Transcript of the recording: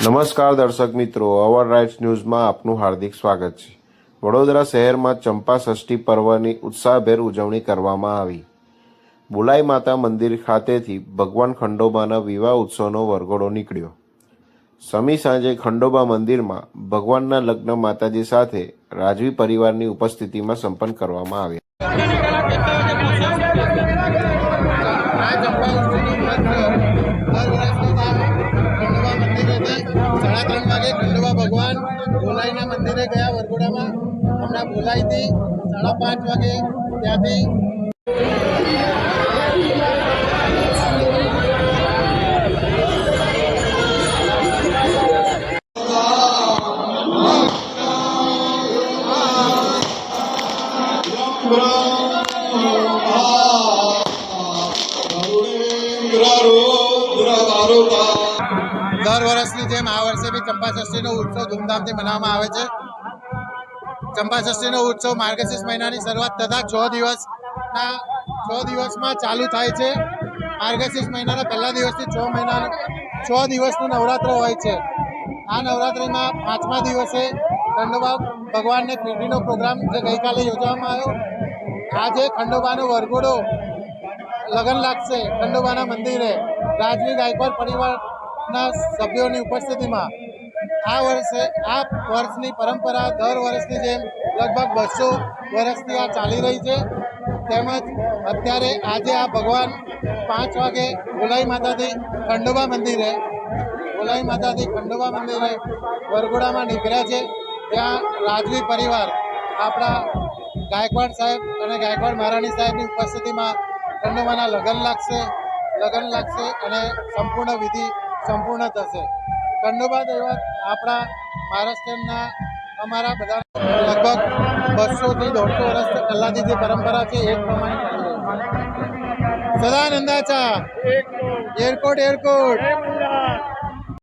નમસ્કાર દર્શક મિત્રો, અવર રાઇટ્સ ન્યૂઝમાં આપનું હાર્દિક સ્વાગત છે. વડોદરા શહેરમાં ચંપા ષષ્ઠી પર્વની ઉત્સાહભેર ઉજવણી કરવામાં આવી. બુલાઈ માતા મંદિર ખાતેથી ભગવાન ખંડોબાના વિવાહ ઉત્સવનો વરઘોડો નીકળ્યો. સમી સાંજે ખંડોબા મંદિરમાં ભગવાનના લગ્ન માતાજી સાથે રાજવી પરિવારની ઉપસ્થિતિમાં સંપન્ન કરવામાં આવ્યા. સાડા ત્રણ વાગે ખંડવા ભગવાન ભોલાઈના મંદિરે ગયા વરઘોડામાં. હમણાં ભોલાઈથી સાડા પાંચ વાગે ત્યાંથી દર વર્ષની જેમ આ વર્ષે બી ચંપાષષ્ઠીનો ઉત્સવ ધૂમધામથી મનાવવામાં આવે છે. ચંપાષષ્ઠીનો ઉત્સવ માર્ગશીર્ષ મહિનાની શરૂઆત થતાં છ દિવસના, છ દિવસમાં ચાલુ થાય છે. માર્ગશીર્ષ મહિનાના પહેલા દિવસથી છ મહિના, છ દિવસનું નવરાત્ર હોય છે. આ નવરાત્રિમાં પાંચમા દિવસે ખંડોબા ભગવાનને પીઢીનો પ્રોગ્રામ જે ગઈકાલે યોજવામાં આવ્યો, આજે ખંડોબાનો વરઘોડો લગન લાગશે. ખંડોબાના મંદિરે રાજવી ગાયકવાડ પરિવારના સભ્યોની ઉપસ્થિતિમાં આ વર્ષે, આ વર્ષની પરંપરા દર વર્ષની જેમ લગભગ બસો વર્ષથી આ ચાલી રહી છે. તેમજ અત્યારે આજે આ ભગવાન પાંચ વાગે ભોલાઈ માતાથી ખંડોબા મંદિરે, ભોલાઈ માતાથી ખંડોબા મંદિરે વરઘોડામાં નીકળ્યા છે. ત્યાં રાજવી પરિવાર આપણા ગાયકવાડ સાહેબ અને ગાયકવાડ મહારાણી સાહેબની ઉપસ્થિતિમાં ખંડોબાના લગ્ન લાગશે લગ્ન લાગશે અને સંપૂર્ણ વિધિ સંપૂર્ણ થશે. ખંડોબા દૈવત આપણા મહારાષ્ટ્રના અમારા બધા લગભગ બસોથી દોઢસો વર્ષ પહેલાંની જે પરંપરા છે એ પ્રમાણે સદાનંદાચા એરકોટ એરકોટ